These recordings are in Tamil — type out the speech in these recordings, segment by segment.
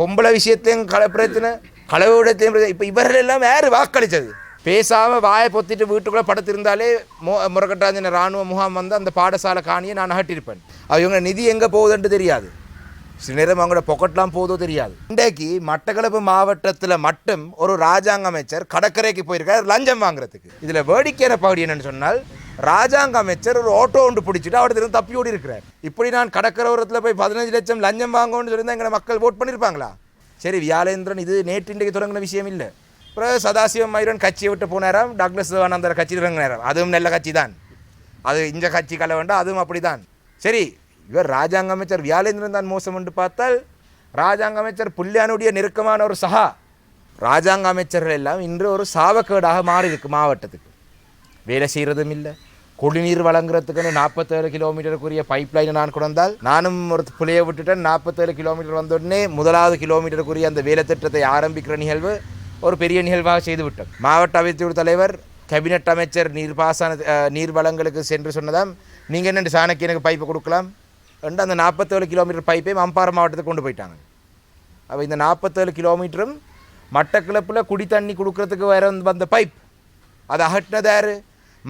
பொம்பளை விஷயத்தையும் கல பிரச்சனை களவு பிரச்சனை. இப்போ இவர்கள் எல்லாம் யார் வாக்களித்தது பேசாமல் வாயை பொத்திட்டு வீட்டுக்குள்ளே படுத்திருந்தாலே மோ முரக்கட்டாஞ்சின இராணுவ முகாம் வந்து அந்த பாடசாலை காணியை நான் அகட்டியிருப்பேன் அது இவங்க நிதி எங்கே போகுதுன்ட்டு தெரியாது. சில நேரம் அவங்களோட பொக்கெட்லாம் போதோ தெரியாது. இன்றைக்கு மட்டக்களப்பு மாவட்டத்தில் மட்டும் ஒரு ராஜாங்க அமைச்சர் கடற்கரைக்கு போயிருக்கார் லஞ்சம் வாங்குறதுக்கு. இதில் வேடிக்கையான பகுதி என்னன்னு சொன்னால் ராஜாங்க அமைச்சர் ஒரு ஆட்டோ ஒன்று பிடிச்சிட்டு அவர்கிட்ட தப்பி ஓடி இருக்கிறார் இப்படி நான் கடற்கரோரத்தில் போய் பதினஞ்சு லட்சம் லஞ்சம் வாங்கணும்னு சொல்லி எங்களை மக்கள் ஓட் பண்ணியிருப்பாங்களா? சரி வியாழேந்திரன் இது நேற்று இன்றைக்கு தொடங்கின விஷயம் இல்லை. அப்புறம் சதாசிவம் மயூரன் கட்சியை விட்டு போனாராம் டாக்டர் சிவானந்தர் கட்சியில் இறங்கினாராம். அதுவும் நல்ல கட்சி தான் அது இந்த கட்சி கலை வேண்டாம் அதுவும் அப்படிதான். சரி இவர் ராஜாங்க அமைச்சர் வியாழேந்திரன் தான் மோசம் என்று பார்த்தால் ராஜாங்க அமைச்சர் புல்லியானுடைய நெருக்கமான ஒரு சகா ராஜாங்க அமைச்சர்கள் எல்லாம் இன்று ஒரு சாவக்கேடாக மாறி இருக்கு மாவட்டத்துக்கு. வேலை செய்கிறதும் இல்லை. குடிநீர் வழங்குறதுக்குன்னு நாற்பத்தேழு கிலோமீட்டருக்குரிய பைப் லைனை நான் கொண்டால் நானும் ஒரு புள்ளையை விட்டுட்டேன். நாற்பத்தேழு கிலோமீட்டர் வந்தோடனே முதலாவது கிலோமீட்டருக்குரிய அந்த வேலை திட்டத்தை ஆரம்பிக்கிற நிகழ்வு ஒரு பெரிய நிகழ்வாக செய்துவிட்டோம். மாவட்ட அவைத்தூர் தலைவர் கேபினட் அமைச்சர் நீர்ப்பாசன அஹ், நீர் வளங்களுக்கு சென்று சொன்னதாம் நீங்கள் என்ன சாணக்கியனுக்கு பைப்பை கொடுக்கலாம்? ரெண்டு அந்த நாற்பத்தேழு கிலோமீட்டர் பைப்பை அம்பாறை மாவட்டத்துக்கு கொண்டு போயிட்டாங்க. அப்போ இந்த நாற்பத்தேழு கிலோமீட்டரும் மட்டக்கிளப்பில் குடி தண்ணி கொடுக்கறதுக்கு வேற வந்து வந்த பைப் அதை அகட்டினதாரு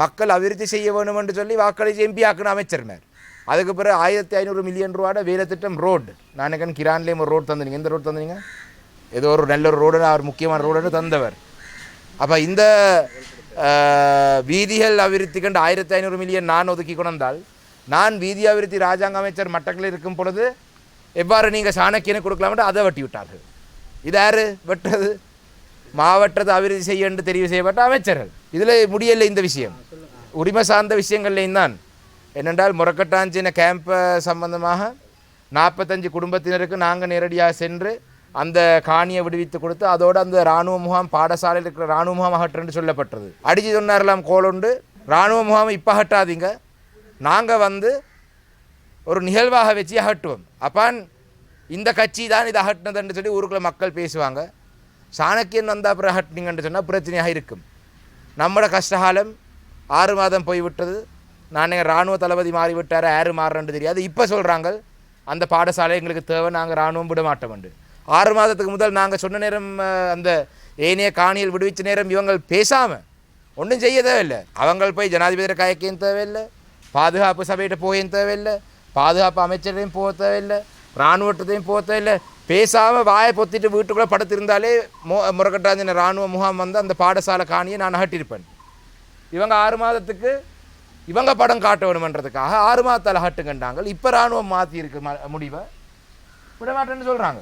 மக்கள் அபிவிருத்தி செய்ய வேண்டும் என்று சொல்லி வாக்களித்து எம்பி ஆக்கின அமைச்சர்னார் அதுக்கு பிறகு ஆயிரத்தி ஐநூறு மில்லியன் ரூபாட வேலை திட்டம் ரோடு நான் கிரான்லேயும் ஒரு ரோடு தந்துனீங்க. எந்த ரோடு தந்தீங்க ஏதோ ஒரு நல்ல ஒரு ரோடு அவர் முக்கியமான ரோடுன்னு தந்தவர். அப்போ இந்த வீதிகள் அபிவிருத்தி கண்டு ஆயிரத்தி ஐநூறு மில்லியன் நான் ஒதுக்கி கொண்டால் நான் வீதி அபிவிருத்தி ராஜாங்க அமைச்சர் மட்டக்கில் இருக்கும் பொழுது எவ்வாறு நீங்கள் சாணக்கியனை கொடுக்கலாம்ட்டு அதை வெட்டி விட்டார்கள் இது யார் வெட்டுறது? மாவட்டத்தை அபிவிருத்தி செய்ய என்று தெரிவு செய்யப்பட்ட அமைச்சர்கள். இதில் முடியலை இந்த விஷயம். உரிமை சார்ந்த விஷயங்கள்லையும் தான். என்னென்றால் முரக்கட்டாஞ்சின கேம்ப் சம்பந்தமாக நாற்பத்தஞ்சு குடும்பத்தினருக்கு நாங்கள் நேரடியாக சென்று அந்த காணியை விடுவித்து கொடுத்து அதோடு அந்த இராணுவ முகாம் பாடசாலையில் இருக்கிற இராணுவ முகாம் அகற்றுன்னு சொல்லப்பட்டது. அடிச்சு சொன்னாரெல்லாம் கோலுண்டு. இராணுவ முகாம் இப்போ அகட்டாதீங்க. நாங்கள் வந்து ஒரு நிகழ்வாக வச்சு அகட்டுவோம் அப்பான் இந்த கட்சி தான் இதை அகட்டினதுன்னு சொல்லி ஊருக்குள்ள மக்கள் பேசுவாங்க. சாணக்கியன் வந்தால் அப்புறம் அகட்டினீங்கன்னு சொன்னால் பிரச்சனையாக இருக்கும். நம்மளோட கஷ்டகாலம் ஆறு மாதம் போய்விட்டது நான் எங்கள் இராணுவ தளபதி மாறிவிட்டார் யார் மாறுறேன்னு தெரியாது. இப்போ சொல்கிறாங்க அந்த பாடசாலை எங்களுக்கு தேவை நாங்கள் இராணுவம் விட மாட்டோம்ண்டு ஆறு மாதத்துக்கு முதல் நாங்கள் சொன்ன நேரம் அந்த ஏனைய காணியில் விடுவிச்ச நேரம் இவங்கள் பேசாமல் ஒன்றும் செய்ய தேவையில்லை. அவங்கள் போய் ஜனாதிபதியை கயக்கையும் தேவையில்லை. பாதுகாப்பு சபையிட்ட போயும் தேவையில்லை. பாதுகாப்பு அமைச்சரையும் போக தேவையில்லை. இராணுவத்தையும் போக தேவையில்லை. பேசாமல் வாயை பொத்திட்டு வீட்டுக்குள்ளே படுத்திருந்தாலே மோ முரக்கட்டாஞ்சின இராணுவ முகாம் வந்து அந்த பாடசாலை காணியை நான் அகட்டியிருப்பேன் இவங்க ஆறு மாதத்துக்கு இவங்க படம் காட்ட வேணுமன்றதுக்காக ஆறு மாதத்தால் அகட்டுங்கண்டாங்க இப்போ இராணுவம் மாற்றி இருக்கு ம- முடிவை. விடமாட்டேன்னு சொல்கிறாங்க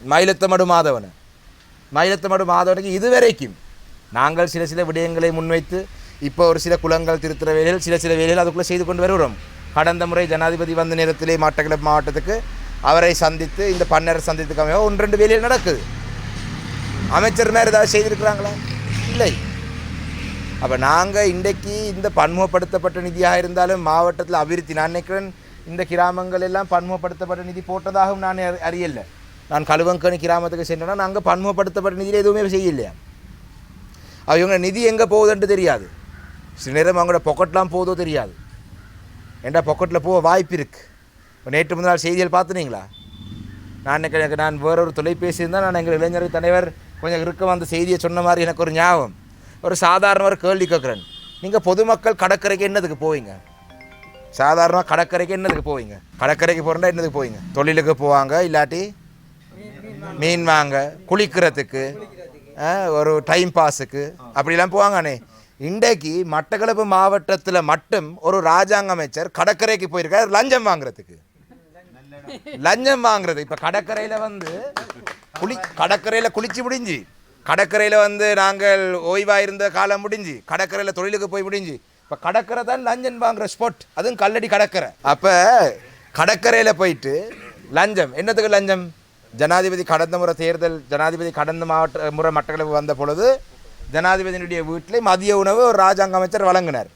மயிலத்தமடு மாதவனை. மயிலத்தமடு மாதவனுக்கு இதுவரைக்கும் நாங்கள் சில சில விடயங்களை முன்வைத்து இப்போ ஒரு சில குளங்கள் திருத்துற வேலைகள் சில சில வேலைகள் அதுக்குள்ளே செய்து கொண்டு வருகிறோம். கடந்த முறை ஜனாதிபதி வந்த நேரத்திலே மட்டக்களப்பு மாவட்டத்துக்கு அவரை சந்தித்து இந்த பன்னரை சந்தித்துக்காக ஒன்று ரெண்டு வேலையில் நடக்குது. அமைச்சர் மேலே ஏதாவது செய்திருக்கிறாங்களா? இல்லை. அப்போ நாங்கள் இன்றைக்கு இந்த பன்முகப்படுத்தப்பட்ட நிதியாக இருந்தாலும் மாவட்டத்தில் அபிவிருத்தி நான் நினைக்கிறேன் இந்த கிராமங்கள் எல்லாம் பன்முகப்படுத்தப்பட்ட நிதி போட்டதாகவும் நான் அறியலை. நான் கழுவங்கனி கிராமத்துக்கு சென்றேன்னா நாங்கள் பன்முகப்படுத்தப்பட்ட நிதியில் எதுவுமே செய்யலையா? அவங்க நிதி எங்கே போகுதுன்ட்டு தெரியாது. சில நேரம் அவங்களோட பொக்கெட்லாம் போகுதோ தெரியாது. ஏன்டா பொக்கெட்டில் போக வாய்ப்பு இருக்குது இப்போ நேற்று முந்தின நாள் செய்திகள் பார்த்துனீங்களா? நான் எனக்கு நான் வேறொரு தொலைபேசி இருந்தால் நான் எங்கள் இளைஞர் தலைவர் கொஞ்சம் இருக்க வந்த செய்தியை சொன்ன மாதிரி எனக்கு ஒரு ஞாபகம். ஒரு சாதாரண ஒரு கேள்வி கேட்குறேன். நீங்கள் பொதுமக்கள் கடற்கரைக்கு என்னதுக்கு போவீங்க? சாதாரணமாக கடற்கரைக்கு என்னதுக்கு போவீங்க? கடற்கரைக்கு போகிறேன்னா என்னதுக்கு போவீங்க? தொழிலுக்கு போவாங்க இல்லாட்டி மீன் வாங்க குளிக்கிறதுக்கு ஒரு டைம் பாஸுக்கு அப்படிலாம் போவாங்கண்ணே. இன்றைக்கு மட்டக்களப்பு மாவட்டத்தில் மட்டும் ஒரு ராஜாங்க அமைச்சர் கடற்கரைக்கு போயிருக்கார் லஞ்சம் வாங்குறதுக்கு. லஞ்சம் வாங்குறது இப்போ கடற்கரையில் வந்து குளி கடற்கரையில் குளிச்சு முடிஞ்சு கடற்கரையில் வந்து நாங்கள் ஓய்வாக இருந்த காலம் முடிஞ்சு கடற்கரையில் தொழிலுக்கு போய் முடிஞ்சு இப்போ கடற்கரை தான் லஞ்சம் வாங்குற ஸ்பாட் அதுவும் கல்லடி கடற்கரை. அப்போ கடற்கரையில் போயிட்டு லஞ்சம். என்னத்துக்கு லஞ்சம்? ஜனாதிபதி கடந்த முறை தேர்தல் ஜனாதிபதி கடந்த மாவட்ட முறை மட்டக்களப்பு வந்த பொழுது ஜனாதிபதியினுடைய வீட்டில் மதிய உணவு ஒரு ராஜாங்க அமைச்சர் வழங்கினார்.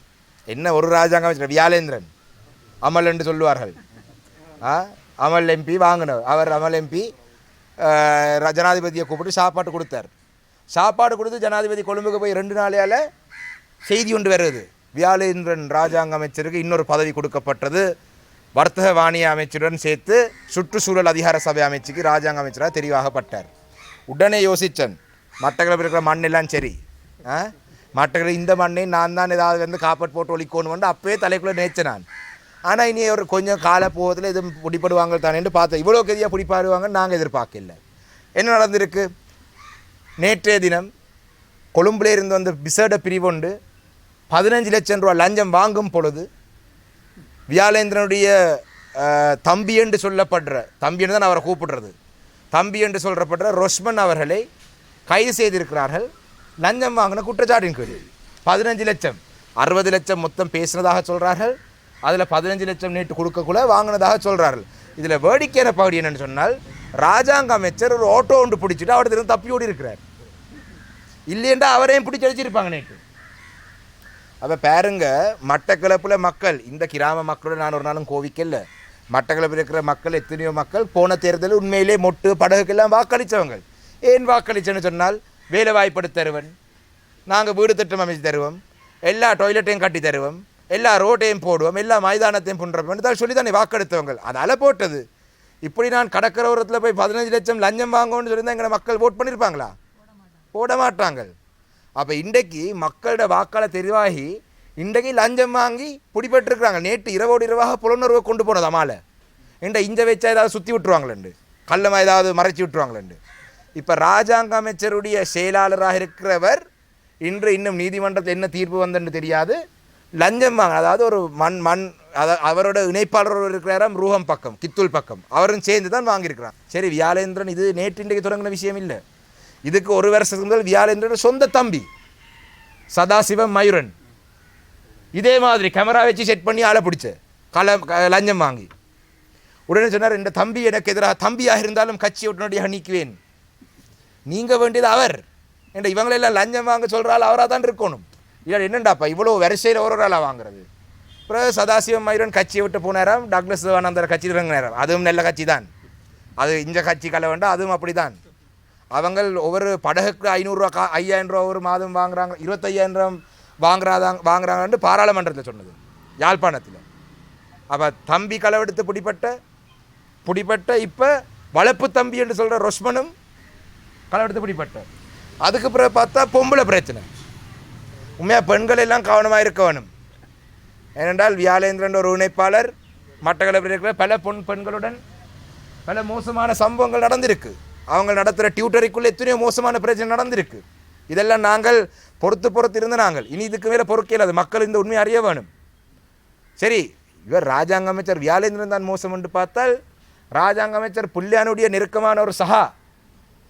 என்ன ஒரு ராஜாங்க அமைச்சர்? வியாலேந்திரன் அமல் என்று சொல்லுவார்கள். ஆ? அமல் எம்பி வாங்கினவர். அவர் அமல் எம்பி ஜனாதிபதியை கூப்பிட்டு சாப்பாடு கொடுத்தார். சாப்பாடு கொடுத்து ஜனாதிபதி கொழும்புக்கு போய் ரெண்டு நாளையால் செய்தி ஒன்று வருது. வியாழேந்திரன் ராஜாங்க அமைச்சருக்கு இன்னொரு பதவி கொடுக்கப்பட்டது. வர்த்தக வாணிய அமைச்சருடன் சேர்த்து சுற்றுச்சூழல் அதிகார சபை அமைச்சுக்கு ராஜாங்க அமைச்சராக தெரிவாகப்பட்டார். உடனே யோசித்தன் மட்டக்களப்பில் இருக்கிற மண்ணெல்லாம் சரி. ஆ? மட்டக்கள இந்த மண்ணை நான் தான் ஏதாவது வந்து காப்பட் போட்டு ஒழிக்கணும் வந்து அப்பவே தலைக்குள்ளே நினைச்சேன் நான் ஆனால் இனி ஒரு கொஞ்சம் காலப்போகத்தில் எதுவும் பிடிப்படுவாங்க தானேன்னு பார்த்தேன் இவ்வளோ கதியாக பிடிப்பாடுவாங்கன்னு நாங்கள் எதிர்பார்க்கல என்ன நடந்திருக்கு? நேற்றைய தினம் கொழும்புல இருந்து வந்த விசேட பிரிவொண்டு பதினஞ்சு லட்சம் ரூபா லஞ்சம் வாங்கும் பொழுது வியாலேந்திரனுடைய தம்பி என்று சொல்லப்படுற தம்பி என்று தான் அவரை கூப்பிடுறது. தம்பி என்று சொல்லப்படுற ரொஷ்மன் அவர்களை கைது செய்திருக்கிறார்கள். லஞ்சம் வாங்கின குற்றச்சாட்டின் கீழ். பதினஞ்சு லட்சம் அறுபது லட்சம் மொத்தம் பேசினதாக சொல்கிறார்கள் அதில் பதினஞ்சு லட்சம் நீட்டு கொடுக்கக்குள்ள வாங்கினதாக சொல்கிறார்கள் இதில் வேடிக்கையான பகுதி என்னென்னு சொன்னால் ராஜாங்க அமைச்சர் ஒரு ஆட்டோ ஒன்று பிடிச்சிட்டு அவர்கிட்ட தப்பி ஓடி இருக்கிறார். இல்லையென்றா அவரையும் பிடிச்சி அடிச்சிருப்பாங்க நேற்று அப்போ பாருங்க மட்டக்களப்பில் மக்கள் இந்த கிராம மக்களோட நான் ஒரு நாளும் கோவிக்கல. மட்டக்களப்பில் இருக்கிற மக்கள் எத்தனையோ மக்கள் போன தேர்தலில் உண்மையிலே மொட்டு படகுக்கெல்லாம் வாக்களித்தவங்க ஏன் வாக்களிச்சேன்னு சொன்னால் வேலை வாய்ப்பு தருவன். நாங்கள் வீடு திட்டம் அமைச்சு தருவோம். எல்லா டாய்லெட்டையும் கட்டி தருவோம். எல்லா ரோட்டையும் போடுவோம் எல்லா மைதானத்தையும் புண்றோம் தான் சொல்லி தானே வாக்கெடுத்தவங்க அதால் போட்டது. இப்படி நான் கடற்கரோரத்தில் போய் பதினஞ்சு லட்சம் லஞ்சம் வாங்கணும்னு சொல்லி தான் எங்களை மக்கள் ஓட் பண்ணியிருப்பாங்களா போட மாட்டாங்க அப்போ இன்றைக்கு மக்களோட வாக்காளர் தெரிவாகி இன்றைக்கு லஞ்சம் வாங்கி பிடிபட்டுருக்குறாங்க. நேற்று இரவோடு இரவாக புலனுறவை கொண்டு போனது அம்மால இன்றை இஞ்ச வச்சா ஏதாவது சுற்றி விட்டுருவாங்களேண்டு. கள்ளமாக ஏதாவது மறைச்சி விட்டுருவாங்களேண்டு. இப்போ ராஜாங்க அமைச்சருடைய செயலாளராக இருக்கிறவர் இன்று இன்னும் நீதிமன்றத்தில் என்ன தீர்ப்பு வந்தன்னு தெரியாது. லஞ்சம் வாங்க அதாவது ஒரு மண் மண் அதை அவரோட இணைப்பாளர் இருக்கிறாராம் ரூஹம் பக்கம் கித்துல் பக்கம். அவரும் சேர்ந்து தான் வாங்கியிருக்கிறான். சரி வியாலேந்திரன் இது நேற்று இன்றைக்கு தொடங்கின விஷயம் இல்லை. இதுக்கு ஒரு வருஷத்துக்கு முதல் வியாலேந்திரன் சொந்த தம்பி சதாசிவம் மயூரன். இதே மாதிரி கேமரா வச்சு செட் பண்ணி ஆளை பிடிச்ச கல க- லஞ்சம் வாங்கி. உடனே சொன்னார் இந்த தம்பி எனக்கு எதிராக தம்பியாக இருந்தாலும் கட்சி உடனடியாக நீக்குவேன். நீங்க வேண்டியது அவர். என்ற இவங்களெல்லாம் லஞ்சம் வாங்க சொல்கிறாள் அவராக தான் இருக்கணும். இல்லை என்னண்டாப்பா இவ்வளோ வரிசையில் ஒரு ஒரு ஆளாக வாங்குறது? அப்புறம் சதாசிவம் மயூரன் கட்சியை விட்டு போனாராம் டாக்டர் சிவானந்தர் கட்சி இறங்கினாராம். அதுவும் நல்ல கட்சி தான் அது இந்த கட்சி கலை வேண்டாம் அதுவும் அப்படிதான். அவங்க ஒவ்வொரு படகுக்கு ஐநூறுரூவா கா ஐயாயிரம் ரூபா ஒரு மாதம் வாங்குறாங்க இருபத்தையாயிரம் வாங்குறாதாங்க வாங்குறாங்கன்னு பாராளுமன்றத்தில் சொன்னது யாழ்ப்பாணத்தில். அப்போ தம்பி களவெடுத்து பிடிப்பட்ட பிடிப்பட்ட இப்போ வளர்ப்பு தம்பி என்று சொல்கிற ரொஷ்மனும் களவெடுத்து பிடிப்பட்ட அதுக்கு பிறகு பார்த்தா பொம்பளை பிரச்சனை. உண்மையாக பெண்கள் எல்லாம் கவனமாக இருக்க வேணும். ஏனென்றால் வியாலேந்திரன் ஒரு இணைப்பாளர் மட்டக்களப்பில் இருக்கிற பல பொன் பெண்களுடன் பல மோசமான சம்பவங்கள் நடந்திருக்கு. அவங்க நடத்துகிற டியூட்டரிக்குள்ளே எத்தனையோ மோசமான பிரச்சனை நடந்திருக்கு. இதெல்லாம் நாங்கள் பொறுத்து பொறுத்து இருந்து நாங்கள். இனி இதுக்கு மேலே பொறுக்கையில் அது மக்கள் இந்த உண்மையை அறிய வேணும். சரி இவர் ராஜாங்க அமைச்சர் வியாலேந்திரன் தான் மோசம் என்று பார்த்தால் ராஜாங்க அமைச்சர் புல்லியானுடைய நெருக்கமான ஒரு சகா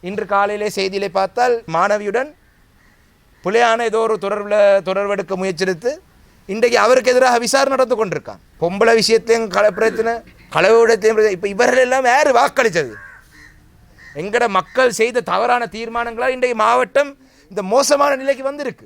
இன்று காலையிலே செய்தியிலே பார்த்தால் மாணவியுடன் புலையான ஏதோ ஒரு தொடர்பில் தொடர்பெடுக்க முயற்சித்து இன்றைக்கு அவருக்கு எதிராக விசாரணை நடந்து கொண்டிருக்கான். பொம்பளை விஷயத்தையும் கள பிரச்சனை களவோடத்தையும் இப்போ இவர்கள் எல்லாம் யார் வாக்களித்தது எங்கட மக்கள் செய்த தவறான தீர்மானங்களால் இன்றைக்கு மாவட்டம் இந்த மோசமான நிலைக்கு வந்திருக்கு.